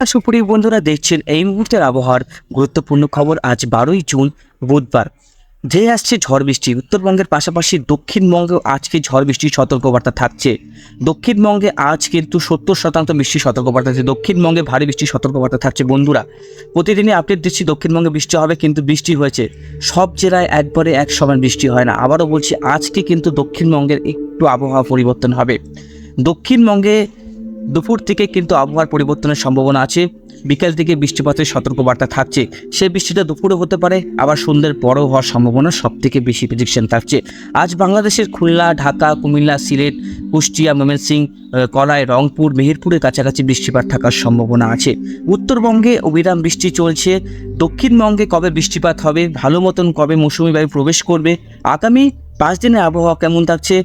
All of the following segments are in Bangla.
সুপ্রিয় বন্ধুরা দেখছেন এই মুহূর্তের আবহাওয়ার গুরুত্বপূর্ণ খবর আজ বারোই জুন, বুধবার। ধেয়ে আসছে ঝড় বৃষ্টি। উত্তরবঙ্গের পাশাপাশি দক্ষিণবঙ্গেও আজকে ঝড় বৃষ্টির সতর্কবার্তা থাকছে। দক্ষিণবঙ্গে আজ কিন্তু সত্তর শতাংশ বৃষ্টির সতর্কবার্তা আছে। দক্ষিণবঙ্গে ভারী বৃষ্টির সতর্কবার্তা থাকছে বন্ধুরা। প্রতিদিনই আপডেট দিচ্ছি, দক্ষিণবঙ্গে বৃষ্টি হবে কিন্তু বৃষ্টি হয়েছে। সব জেলায় একবারে এক সমান বৃষ্টি হয় না। আবারও বলছি, আজকে কিন্তু দক্ষিণবঙ্গের একটু আবহাওয়া পরিবর্তন হবে। দক্ষিণবঙ্গে দুপুর থেকে কিন্তু আবহাওয়ার পরিবর্তনের সম্ভাবনা আছে। বিকেল থেকে বৃষ্টিপাতের সতর্কবার্তা থাকছে। সেই বৃষ্টিটা দুপুরে হতে পারে আবার সন্ধ্যের পরও হওয়ার সম্ভাবনা সব থেকে বেশি প্রেডিকশন থাকছে। আজ বাংলাদেশের খুলনা ঢাকা কুমিল্লা সিলেট কুষ্টিয়া ময়মনসিংহ আহ, কড়াই রংপুর মেহেরপুরের কাছাকাছি বৃষ্টিপাত থাকার সম্ভাবনা আছে। উত্তরবঙ্গে অবিরাম বৃষ্টি চলছে। দক্ষিণবঙ্গে কবে বৃষ্টিপাত হবে ভালো মতন কবে মৌসুমি বায়ু প্রবেশ করবে আগামী পাঁচ দিনের আবহাওয়া কেমন থাকছে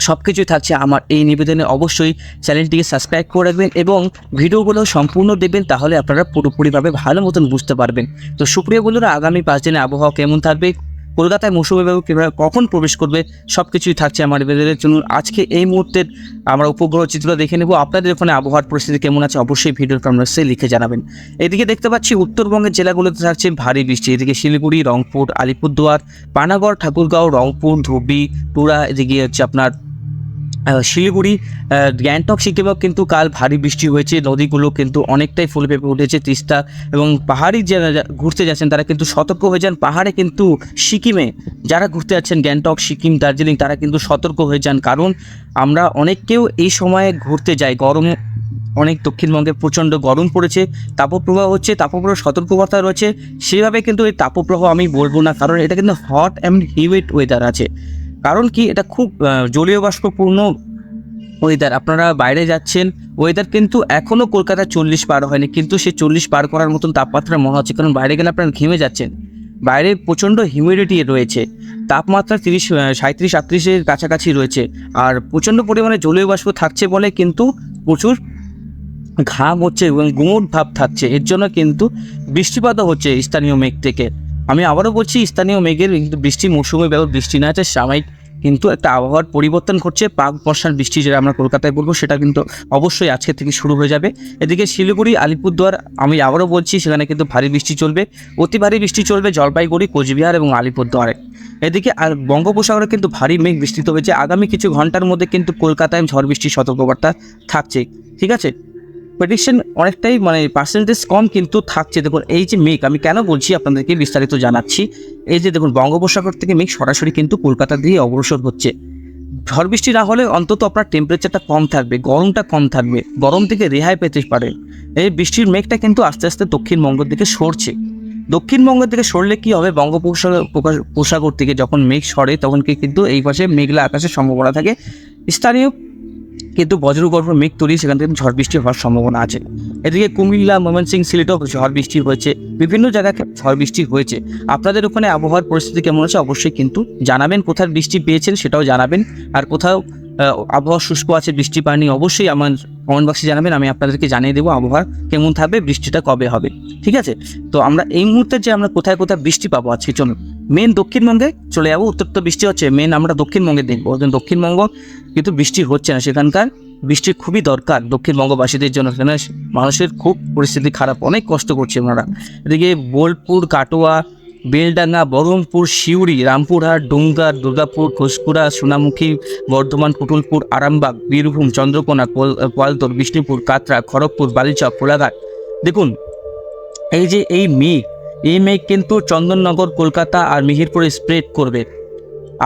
সব কিছুই থাকছে আমার এই নিবেদনে। অবশ্যই চ্যানেলটিকে সাবস্ক্রাইব করে রাখবেন এবং ভিডিওগুলো সম্পূর্ণ দেখবেন, তাহলে আপনারা পুরোপুরিভাবে ভালো মতন বুঝতে পারবেন। তো সুপ্রিয় বন্ধুরা, আগামী পাঁচ দিনে আবহাওয়া কেমন থাকবে? কলকাতায় মৌসুমি বায়ু কীভাবে কখন প্রবেশ করবে? সব কিছুই থাকছে আমার নিবেদনের জন্য। আজকে এই মুহূর্তের আমরা উপগ্রহ চিত্র দেখে নেব। আপনাদের ওখানে আবহাওয়ার পরিস্থিতি কেমন আছে? অবশ্যই ভিডিওর কমেন্টসে লিখে জানাবেন। এদিকে দেখতে পাচ্ছি, উত্তরবঙ্গের জেলাগুলোতে থাকছে ভারী বৃষ্টি। এদিকে শিলিগুড়ি, রংপুর, আলিপুরদুয়ার, পানাগড়, ঠাকুরগাঁও, রংপুর, ধুবড়ি টুরা এদিকে হচ্ছে আপনার শিলিগুড়ি গ্যাংটক, সিকিমেও কিন্তু কাল ভারী বৃষ্টি হয়েছে। নদীগুলো কিন্তু অনেকটাই ফুল পেঁপে উঠেছে তিস্তা এবং পাহাড়ি যারা ঘুরতে যাচ্ছেন তারা কিন্তু সতর্ক হয়ে যান। পাহাড়ে কিন্তু সিকিমে যারা ঘুরতে যাচ্ছেন, গ্যাংটক, সিকিম, দার্জিলিং, তারা কিন্তু সতর্ক হয়ে যান। কারণ আমরা অনেককেও এই সময়ে ঘুরতে যাই। গরমে, অনেক দক্ষিণবঙ্গে প্রচণ্ড গরম পড়েছে, তাপপ্রবাহ হচ্ছে, তাপপ্রবাহ সতর্কবার্তা রয়েছে। সেভাবে কিন্তু এই তাপপ্রবাহ আমি বলব না, কারণ এটা কিন্তু হট অ্যান্ড হিউইড ওয়েদার আছে। কারণ কি? এটা খুব জলীয় বাষ্পপূর্ণ ওয়েদার আপনারা বাইরে যাচ্ছেন ওয়েদার কিন্তু এখনও কলকাতা চল্লিশ পার হয়নি। কিন্তু সে চল্লিশ পার করার মতন তাপমাত্রা মনে হচ্ছে, কারণ বাইরে গেলে আপনারা ঘেমে যাচ্ছেন। বাইরে প্রচণ্ড হিউমিডিটি রয়েছে। তাপমাত্রা তিরিশ সাঁত্রিশ আটত্রিশের কাছাকাছি রয়েছে। আর প্রচণ্ড পরিমাণে জলীয় বাষ্প থাকছে বলে কিন্তু প্রচুর ঘাম হচ্ছে এবং গুমট ভাব থাকছে। এর জন্য কিন্তু বৃষ্টিপাতও হচ্ছে স্থানীয় মেঘ থেকে। আমি আবারও বলছি, স্থানীয় মেঘের কিন্তু বৃষ্টি, মৌসুমে ব্যাপক বৃষ্টি না আছে, সাময়িক কিন্তু একটা আবহাওয়ার পরিবর্তন ঘটছে, পাক বর্ষার বৃষ্টি যেটা আমরা কলকাতায় বলব, সেটা কিন্তু অবশ্যই আজকে থেকে শুরু হয়ে যাবে। এদিকে শিলিগুড়ি, আলিপুরদুয়ার, আমি আবারও বলছি, সেখানে কিন্তু ভারী বৃষ্টি চলবে, অতি ভারী বৃষ্টি চলবে জলপাইগুড়ি, কোচবিহার এবং আলিপুরদুয়ারে। এদিকে আর বঙ্গোপসাগরে কিন্তু ভারী মেঘ বিস্তৃত হয়েছে আগামী কিছু ঘণ্টার মধ্যে কিন্তু কলকাতায় ঝড় বৃষ্টির সতর্কবার্তা থাকছে, ঠিক আছে? প্রেডিকশন অনেকটাই মানে পার্সেন্টেজ কম কিন্তু থাকছে। দেখুন, এই যে মেঘ, আমি কেন বলছি আপনাদেরকে বিস্তারিত জানাচ্ছি? এই যে দেখুন, বঙ্গোপসাগর থেকে মেঘ সরাসরি কিন্তু কলকাতা দিয়ে অগ্রসর হচ্ছে। ঝড় বৃষ্টি না হলে অন্তত আপনার টেম্পারেচারটা কম থাকবে, গরমটা কম থাকবে, গরম থেকে রেহাই পেতে পারে এই বৃষ্টির মেঘটা কিন্তু আস্তে আস্তে দক্ষিণবঙ্গের দিকে সরছে। দক্ষিণবঙ্গের দিকে সরলে কি হবে? বঙ্গোপসাগর, উপসাগর থেকে যখন মেঘ সরে, তখন কি কিন্তু এই পাশে মেঘলা আকাশের সম্ভাবনা থাকে। স্থানীয় কিন্তু বজ্রগর্ভ মেঘ তৈরি সেখান থেকে ঝড় বৃষ্টি হওয়ার সম্ভাবনা আছে। এদিকে কুমিল্লা, ময়মনসিং, সিলেটেও ঝড় বৃষ্টি হয়েছে। বিভিন্ন জায়গায় ঝড় বৃষ্টি হয়েছে। আপনাদের ওখানে আবহাওয়ার পরিস্থিতি কেমন আছে অবশ্যই কিন্তু জানাবেন। কোথায় বৃষ্টি পেয়েছেন সেটাও জানাবেন। আর কোথাও আবহাওয়া শুষ্ক আছে, বৃষ্টি পায়নি অবশ্যই আমার কমেন্ট বক্সে জানাবেন, আমি আপনাদেরকে জানিয়ে দেবো আবহাওয়া কেমন থাকবে, বৃষ্টিটা কবে হবে, ঠিক আছে? তো আমরা এই মুহূর্তে যে আমরা কোথায় কোথায় বৃষ্টি পাবো আজকে, চলুন। মেন দক্ষিণবঙ্গে চলে যাব, উত্তর তো বৃষ্টি হচ্ছে মেন আমরা দক্ষিণবঙ্গে দেখব। দক্ষিণবঙ্গ কিন্তু বৃষ্টি হচ্ছে না, সেখানকার বৃষ্টি খুবই দরকার দক্ষিণবঙ্গবাসীদের জন্য সেখানে মানুষের খুব পরিস্থিতি খারাপ, অনেক কষ্ট করছে ওনারা। এদিকে বোলপুর, কাটোয়া বেলডাঙ্গা, বহরমপুর, সিউড়ি, রামপুরহাট ডুঙ্গার দুর্গাপুর ঘোষপুরা সোনামুখী, বর্ধমান পুটুলপুর আরামবাগ, বীরভূম, চন্দ্রকোনা কোয়ালতোর, বিষ্ণুপুর কাতরা খড়গপুর, বালিচক, কোলাঘাট। দেখুন, এই যে এই মেঘ এই মেঘ কিন্তু চন্দননগর, কলকাতা আর মিহিরপুরে স্প্রেড করবে।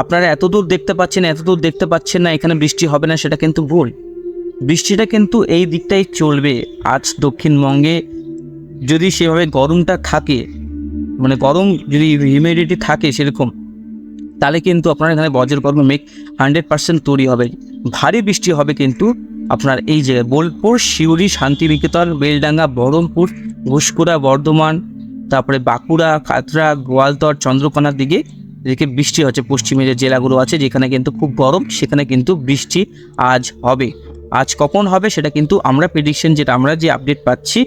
আপনারা এতদূর দেখতে পাচ্ছেন এতদূর দেখতে পাচ্ছেন না, এখানে বৃষ্টি হবে না, সেটা কিন্তু ভুল। বৃষ্টিটা কিন্তু এই দিকটাই চলবে। আজ দক্ষিণবঙ্গে যদি সেভাবে গরমটা থাকে মানে গরম যদি হিউমিডিটি থাকে সেরকম, তাহলে কিন্তু আপনার এখানে বজ্র গরম মেঘ হান্ড্রেড পার্সেন্ট তৈরি হবে। ভারী বৃষ্টি হবে কিন্তু আপনার এই জায়গায় বোলপুর শিউরি শান্তিনিকেতন, বেলডাঙ্গা, বহরমপুর ঘুষকুড়া বর্ধমান, তারপরে বাঁকুড়া কাতরা গোয়ালতর, চন্দ্রকোনার দিকে এদিকে বৃষ্টি হচ্ছে। পশ্চিমে যে জেলাগুলো আছে যেখানে কিন্তু খুব গরম, সেখানে কিন্তু বৃষ্টি আজ হবে। আজ কখন হবে সেটা কিন্তু আমরা প্রেডিকশন যেটা আমরা যে আপডেট পাচ্ছি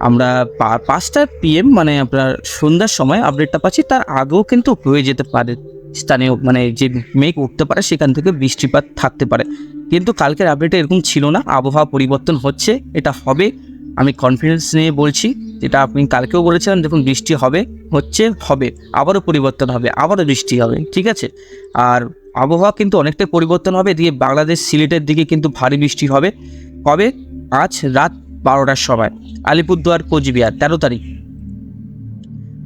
আমরা পাঁচটা পিএম মানে আপনার সন্ধ্যার সময় আপডেটটা পাচ্ছি। তার আগেও কিন্তু হয়ে যেতে পারে। স্থানীয় মানে যে মেঘ উঠতে পারে, সেখান থেকে বৃষ্টিপাত থাকতে পারে। কিন্তু কালকের আপডেটে এরকম ছিল না। আবহাওয়া পরিবর্তন হচ্ছে, এটা হবে। আমি কনফিডেন্স নিয়ে বলছি, যেটা আপনি কালকেও বলেছিলেন, দেখুন বৃষ্টি হবে, হচ্ছে, হবে। আবারও পরিবর্তন হবে, আবারও বৃষ্টি হবে, ঠিক আছে? আর আবহাওয়া কিন্তু অনেকটাই পরিবর্তন হবে। দিয়ে বাংলাদেশ সিলেটের দিকে কিন্তু ভারী বৃষ্টি হবে। কবে? আজ রাত বারোটার সময়। আলিপুরদুয়ার, কোচবিহার, তেরো তারিখ।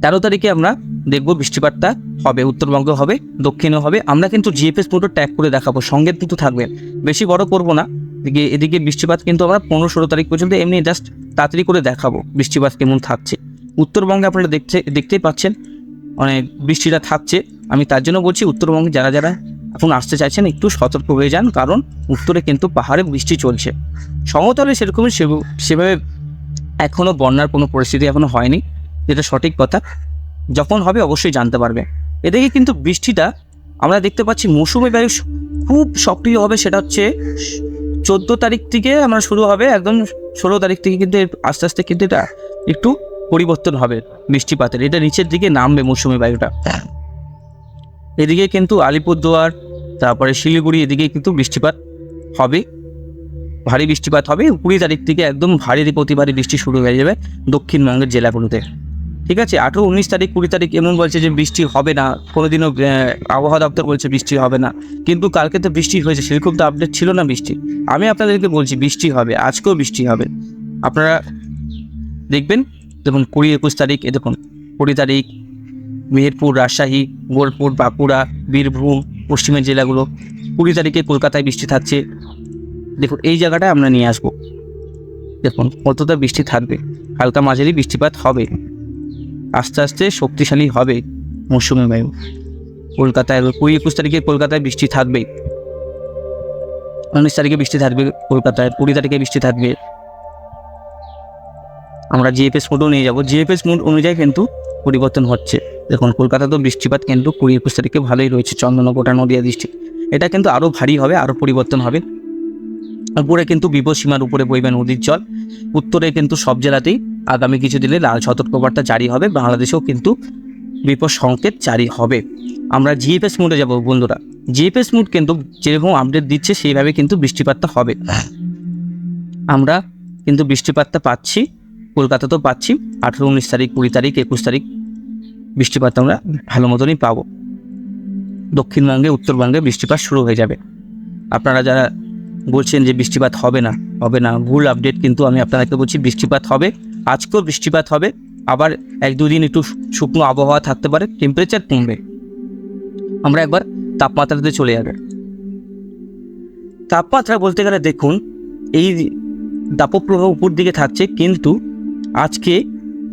তেরো তারিখে আমরা দেখব বৃষ্টিপাতটা হবে, উত্তরবঙ্গ হবে, দক্ষিণে হবে। আমরা কিন্তু জিএফএস মোটর ট্যাগ করে দেখাবো, সঙ্গে কিন্তু থাকবেন বেশি বড় করব না, এদিকে এদিকে বৃষ্টিপাত কিন্তু আমরা পনেরো ষোলো তারিখ পর্যন্ত এমনি জাস্ট তাড়াতাড়ি করে দেখাবো বৃষ্টিপাত কেমন থাকছে। উত্তরবঙ্গে আপনারা দেখতে দেখতেই পাচ্ছেন, অনেক বৃষ্টিটা থাকছে। আমি তার জন্য বলছি, উত্তরবঙ্গে যারা যারা এখন আসতে চাইছেন একটু সতর্ক হয়ে যান, কারণ উত্তরে কিন্তু পাহাড়ে বৃষ্টি চলছে। সমতলে সেরকমই সেভ- সেভাবে এখনও বন্যার কোনো পরিস্থিতি এখনও হয়নি, যেটা সঠিক কথা। যখন হবে অবশ্যই জানতে পারবে। এদিকে কিন্তু বৃষ্টিটা আমরা দেখতে পাচ্ছি মৌসুমি বায়ু খুব সক্রিয় হবে, সেটা হচ্ছে চোদ্দ তারিখ থেকে আমরা শুরু হবে, একদম ষোলো তারিখ থেকে কিন্তু আস্তে আস্তে কিন্তু এটা একটু পরিবর্তন হবে বৃষ্টিপাতের। এটা নিচের দিকে নামবে মৌসুমি বায়ুটা। এদিকে কিন্তু আলিপুরদুয়ার, তারপরে শিলিগুড়ি, এদিকে কিন্তু বৃষ্টিপাত হবে। ভারী বৃষ্টিপাত হবে। কুড়ি তারিখ থেকে একদম ভারী প্রতি ভারী বৃষ্টি শুরু হয়ে যাবে দক্ষিণবঙ্গের জেলাগুলোতে। ঠিক আছে? আঠেরো, উনিশ তারিখ, কুড়ি তারিখ এমন বলছে যে বৃষ্টি হবে না। কোনোদিনও আবহাওয়া দপ্তর বলছে বৃষ্টি হবে না। কিন্তু কালকে তো বৃষ্টি হয়েছে। সেরকম তো আপডেট ছিল না বৃষ্টি। আমি আপনাদেরকে বলছি, বৃষ্টি হবে। আজকেও বৃষ্টি হবে। আপনারা দেখবেন, দেখুন কুড়ি একুশ তারিখ, এ দেখুন, কুড়ি তারিখ মেহেরপুর রাজশাহী, বোলপুর, বাঁকুড়া, বীরভূম, পশ্চিমের জেলাগুলো। কুড়ি তারিখে কলকাতায় বৃষ্টি থাকছে। দেখুন, এই জায়গাটায় আমরা নিয়ে আসব। দেখুন, কতটা বৃষ্টি থাকবে। হালকা মাঝারি বৃষ্টিপাত হবে। আস্তে আস্তে শক্তিশালী হবে মৌসুমি বায়ু। কলকাতায় কুড়ি একুশ তারিখে কলকাতায় বৃষ্টি থাকবে। উনিশ তারিখে বৃষ্টি থাকবে কলকাতায়, কুড়ি তারিখে বৃষ্টি থাকবে। আমরা জিএফএস মোডও নিয়ে যাব। জিএফএস মোড অনুযায়ী কিন্তু পরিবর্তন হচ্ছে। দেখুন কলকাতাতেও বৃষ্টিপাত কিন্তু কুড়ি একুশ তারিখে ভালোই রয়েছে চন্দনকোটা নদিয়া ডিস্ট্রিক্ট এটা কিন্তু আরও ভারী হবে আরও পরিবর্তন হবে। উপরে কিন্তু বিপদসীমার উপরে বইবে নদীর জল। উত্তরে কিন্তু সব জেলাতেই আগামী কিছু দিনে লাল সতর্কবার্তা জারি হবে, বাংলাদেশেও কিন্তু বিপদ সংকেত জারি হবে। আমরা জিএফএস মোডে যাব, বন্ধুরা। জিএফএস মোড কিন্তু যেরকম আপডেট দিচ্ছে, সেইভাবে কিন্তু বৃষ্টিপাতটা হবে। আমরা কিন্তু বৃষ্টিপাতটা পাচ্ছি কলকাতাতেও পাচ্ছি, আঠেরো, উনিশ তারিখ, কুড়ি তারিখ, একুশ তারিখ। বৃষ্টিপাত আমরা ভালো মতনই পাবো। দক্ষিণবঙ্গে, উত্তরবঙ্গে বৃষ্টিপাত শুরু হয়ে যাবে। আপনারা যারা বলছেন যে বৃষ্টিপাত হবে না হবে না, ভুল আপডেট কিন্তু আমি আপনাদেরকে বলছি বৃষ্টিপাত হবে, আজকেও বৃষ্টিপাত হবে, আবার এক দুদিন একটু শুকনো আবহাওয়া থাকতে পারে টেম্পারেচার কমবে। আমরা একবার তাপমাত্রাতে চলে যাবে। তাপমাত্রা বলতে গেলে দেখুন, এই তাপপ্রবাহ উপর দিকে থাকছে, কিন্তু আজকে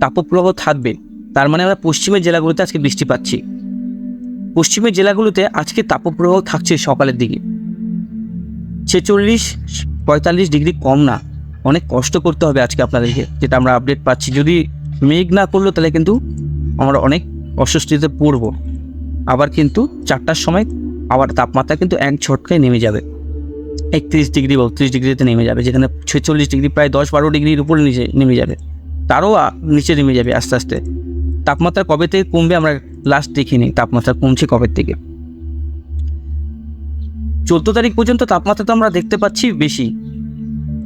তাপপ্রবাহ থাকবে। তার মানে আমরা পশ্চিমের জেলাগুলোতে আজকে বৃষ্টি পাচ্ছি। পশ্চিমের জেলাগুলোতে আজকে তাপপ্রবাহ থাকছে সকালের দিকে। ছেচল্লিশ, পঁয়তাল্লিশ ডিগ্রি কম না। অনেক কষ্ট করতে হবে আজকে আপনাদেরকে, যেটা আমরা আপডেট পাচ্ছি। যদি মেঘ না করল, তাহলে কিন্তু আমরা অনেক অস্বস্তিতে পড়ব। আবার কিন্তু চারটার সময় আবার তাপমাত্রা কিন্তু এক ঝটকায় নেমে যাবে। একত্রিশ ডিগ্রি, বত্রিশ ডিগ্রিতে নেমে যাবে, যেখানে ছেচল্লিশ ডিগ্রি, প্রায় দশ বারো ডিগ্রির উপরে নিচে নেমে যাবে। তারও নিচে নেমে যাবে আস্তে আস্তে। তাপমাত্রা কবে থেকে কমবে আমরা লাস্ট দেখিনি, তাপমাত্রা কমছে কবে থেকে? চোদ্দ তারিখ পর্যন্ত তাপমাত্রা তো আমরা দেখতে পাচ্ছি বেশি।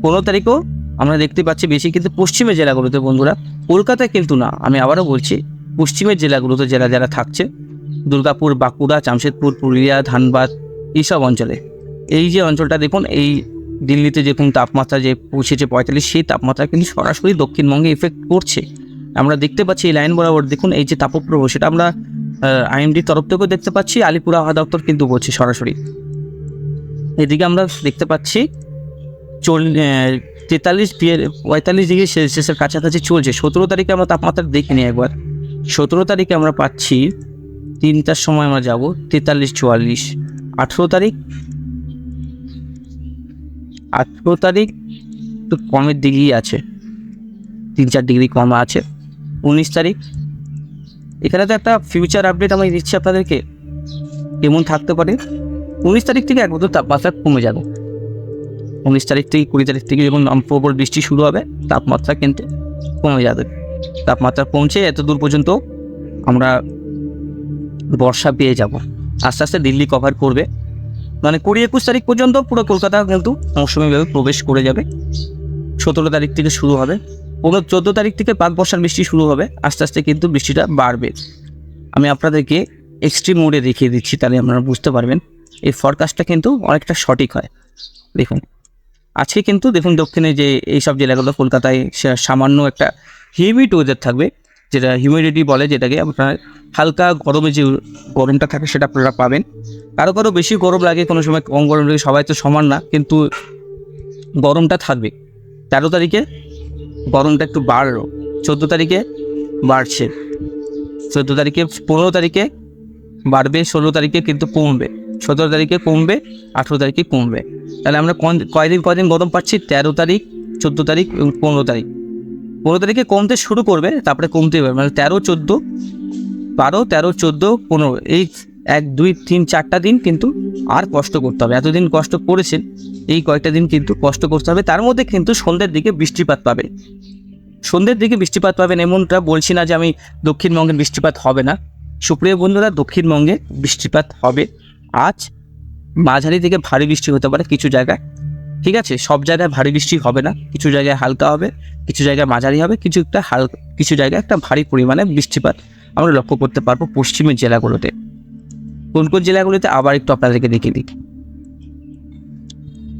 পনেরো তারিখও আমরা দেখতে পাচ্ছি বেশি, কিন্তু পশ্চিমের জেলাগুলোতে বন্ধুরা, কলকাতায় কিন্তু না, আমি আবারও বলছি, পশ্চিমের জেলাগুলোতে জেলা যারা থাকছে, দুর্গাপুর, বাঁকুড়া, জামশেদপুর, পুরুলিয়া, ধানবাদ, এইসব অঞ্চলে, এই যে অঞ্চলটা দেখুন, এই দিল্লিতে যেরকম তাপমাত্রা যে পৌঁছেছে পঁয়তাল্লিশ, সেই তাপমাত্রা কিন্তু সরাসরি দক্ষিণবঙ্গে এফেক্ট করছে। আমরা দেখতে পাচ্ছি এই লাইন বরাবর দেখুন, এই যে তাপপ্রবাহ, সেটা আমরা আইএমডির তরফ থেকেও দেখতে পাচ্ছি, আলিপুর আবহাওয়া দপ্তর কিন্তু বলছে সরাসরি। এদিকে আমরা দেখতে পাচ্ছি, চল তেতাল্লিশ পঁয়তাল্লিশ ডিগ্রি সেলসিয়াসের কাছাকাছি চলছে। সতেরো তারিখে আমরা তাপমাত্রা দেখিনি একবার। সতেরো তারিখে আমরা পাচ্ছি, তিনটার সময় আমরা যাব, তেতাল্লিশ চুয়াল্লিশ। আঠেরো তারিখ আঠেরো তারিখ একটু কমের দিকেই আছে। তিন চার ডিগ্রি কম আছে। উনিশ তারিখ। এখানে তো একটা ফিউচার আপডেট আমি দিচ্ছি আপনাদেরকে। কেমন থাকতে পারে। উনিশ তারিখ থেকে এক বছর তাপমাত্রা কমে যাবে। উনিশ তারিখ থেকে কুড়ি তারিখ থেকে যখন প্রবল বৃষ্টি শুরু হবে, তাপমাত্রা কিন্তু কমে যাবে। তাপমাত্রা পৌঁছে এত দূর পর্যন্ত আমরা বর্ষা পেয়ে যাব। আস্তে আস্তে দিল্লি কভার করবে। মানে কুড়ি একুশ তারিখ পর্যন্ত পুরো কলকাতা কিন্তু মৌসুমিভাবে প্রবেশ করে যাবে। সতেরো তারিখ থেকে শুরু হবে। কোনো চোদ্দ তারিখ থেকে পাঁচ বর্ষার বৃষ্টি শুরু হবে। আস্তে আস্তে কিন্তু বৃষ্টিটা বাড়বে। আমি আপনাদেরকে এক্সট্রিম মোডে দেখিয়ে দিচ্ছি, তাহলে আপনারা বুঝতে পারবেন। এই ফরকাস্টটা কিন্তু অনেকটা সঠিক হয়। দেখুন, আজকে কিন্তু দেখুন দক্ষিণে যে এইসব জেলাগুলো, কলকাতায় সামান্য একটা হিউমিড ওয়েদার থাকবে, যেটা হিউমিডিটি বলে, যেটাকে আপনার হালকা গরমে যে গরমটা থাকে, সেটা আপনারা পাবেন। কারও কারও বেশি গরম লাগে, কোনো সময় কম গরম লাগে, সবাই তো সমান না, কিন্তু গরমটা থাকবে। তেরো তারিখে গরমটা একটু বাড়লো। চোদ্দ তারিখে বাড়ছে। চোদ্দ তারিখে, পনেরো তারিখে বাড়বে, ষোলো তারিখে কিন্তু কমবে। সতেরো তারিখে কমবে, আঠেরো তারিখে কমবে। তাহলে আমরা কোন- কয়দিন কয়দিন গরম পাচ্ছি? তেরো তারিখ, চোদ্দ তারিখ এবং পনেরো তারিখ। পনেরো তারিখে কমতে শুরু করবে, তারপরে কমতে হবে। মানে তেরো, চোদ্দ, বারো, তেরো, চোদ্দ, পনেরো, এই এক, দুই, তিন, চারটা দিন কিন্তু আর কষ্ট করতে হবে। এতদিন কষ্ট করেছেন, এই কয়েকটা দিন কিন্তু কষ্ট করতে হবে। তার মধ্যে কিন্তু সন্ধ্যের দিকে বৃষ্টিপাত পাবে সন্ধ্যের দিকে বৃষ্টিপাত পাবেন এমনটা বলছি না যে আমি দক্ষিণবঙ্গের বৃষ্টিপাত হবে না। সুপ্রিয় বন্ধুরা, দক্ষিণবঙ্গে বৃষ্টিপাত হবে। আজ মাঝারি থেকে ভারী বৃষ্টি হতে পারে কিছু জায়গায়। ঠিক আছে, সব জায়গায় ভারী বৃষ্টি হবে না। কিছু জায়গায় হালকা হবে, কিছু জায়গায় মাঝারি হবে, কিছু একটা হালকা কিছু জায়গায় একটা ভারী পরিমাণে বৃষ্টিপাত আমরা লক্ষ্য করতে পারব পশ্চিমের জেলাগুলোতে। কোন কোন জেলাগুলোতে আবার একটু আপনাদেরকে দেখে দিই।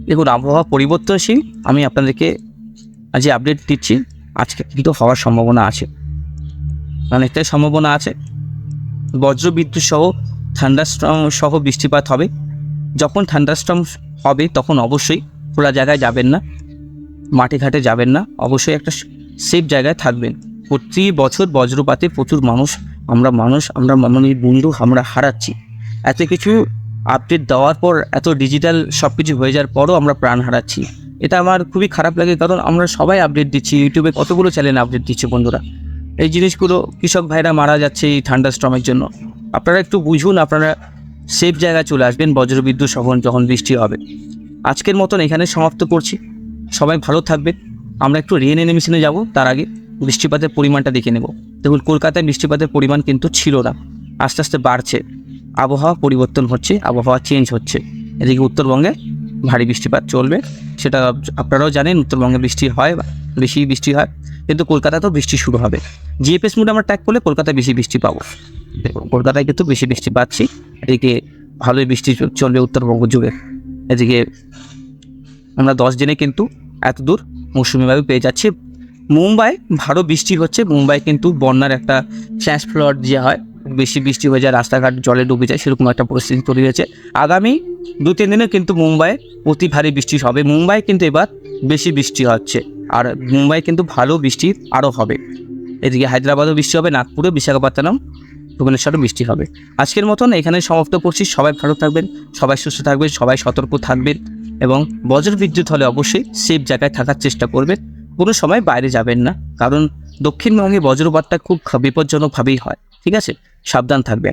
দেখুন, আবহাওয়া পরিবর্তনশীল, আমি আপনাদেরকে আজ আপডেট দিচ্ছি, আজকে কিন্তু হওয়ার সম্ভাবনা আছে। অনেকটাই সম্ভাবনা আছে। বজ্র বিদ্যুৎ সহ থান্ডারস্ট্রম সহ বৃষ্টিপাত হবে। যখন থান্ডারস্ট্রম হবে, তখন অবশ্যই খোলা জায়গায় যাবেন না মাঠে ঘাটে যাবেন না, অবশ্যই একটা সেফ জায়গায় থাকবেন। প্রতি বছর বজ্রপাতে প্রচুর মানুষ, আমরা মানুষ, আমরা মানে বন্ধু, আমরা হারাচ্ছি। এত কিছু আপডেট দেওয়ার পর, এত ডিজিটাল সব কিছু হয়ে যাওয়ার পরও আমরা প্রাণ হারাচ্ছি। এটা আমার খুবই খারাপ লাগে, কারণ আমরা সবাই আপডেট দিচ্ছি ইউটিউবে কতগুলো চ্যানেল আপডেট দিচ্ছে বন্ধুরা। এই জিনিসগুলো কৃষক ভাইরা মারা যাচ্ছে এই ঠান্ডা স্ট্রমের জন্য। আপনারা একটু বুঝুন, আপনারা সেফ জায়গায় চলে আসবেন, বজ্রবিদ্যুৎ সহ যখন বৃষ্টি হবে। আজকের মতন এখানে সমাপ্ত করছি। সবাই ভালো থাকবেন। আমরা একটু রেন এনিমেশনে যাব, তার আগে বৃষ্টিপাতের পরিমাণটা দেখে নেব। দেখুন, কলকাতায় বৃষ্টিপাতের পরিমাণ কিন্তু ছিল না। আস্তে আস্তে বাড়ছে। আবহাওয়া পরিবর্তন হচ্ছে, আবহাওয়া চেঞ্জ হচ্ছে। এদিকে উত্তরবঙ্গে ভারী বৃষ্টিপাত চলবে, সেটা আপনারাও জানেন, উত্তরবঙ্গে বৃষ্টি হয়, বেশি বৃষ্টি হয়, কিন্তু কলকাতাতেও বৃষ্টি শুরু হবে। জিএফএস মুড আমরা ট্যাগ করলে কলকাতায় বেশি বৃষ্টি পাবো। কলকাতায় কিন্তু বেশি বৃষ্টি পাচ্ছি, এদিকে ভালোই বৃষ্টি চলবে উত্তরবঙ্গ জুড়ে। এদিকে আমরা দশ দিনে কিন্তু এত দূর মৌসুমি বায়ু পেয়ে যাচ্ছি। মুম্বাই ভালো বৃষ্টি হচ্ছে, মুম্বাই কিন্তু বন্যার একটা ফ্ল্যাশ ফ্লড যে হয়। বেশি বৃষ্টি হয়ে যায়, রাস্তাঘাট জলে ডুবে যায়, সেরকম একটা পরিস্থিতি তৈরি হয়েছে। আগামী দু তিন দিনে কিন্তু মুম্বাইয়ে অতি ভারী বৃষ্টি হবে। মুম্বাই কিন্তু এবার বেশি বৃষ্টি হচ্ছে। আর মুম্বাই কিন্তু ভালো বৃষ্টি আরও হবে। এদিকে হায়দ্রাবাদও বৃষ্টি হবে নাগপুরে বিশাখাপত্তনম, ভুবনেশ্বরও বৃষ্টি হবে। আজকের মতন এখানে সমাপ্ত করছি। সবাই ভালো থাকবেন, সবাই সুস্থ থাকবেন, সবাই সতর্ক থাকবেন এবং বজ্র বিদ্যুৎ হলে অবশ্যই সেফ জায়গায় থাকার চেষ্টা করবেন। কোনো সময় বাইরে যাবেন না, কারণ দক্ষিণবঙ্গে বজ্রপাতটা খুব বিপজ্জনকভাবেই হয়। ঠিক আছে? সাবধান থাকবেন।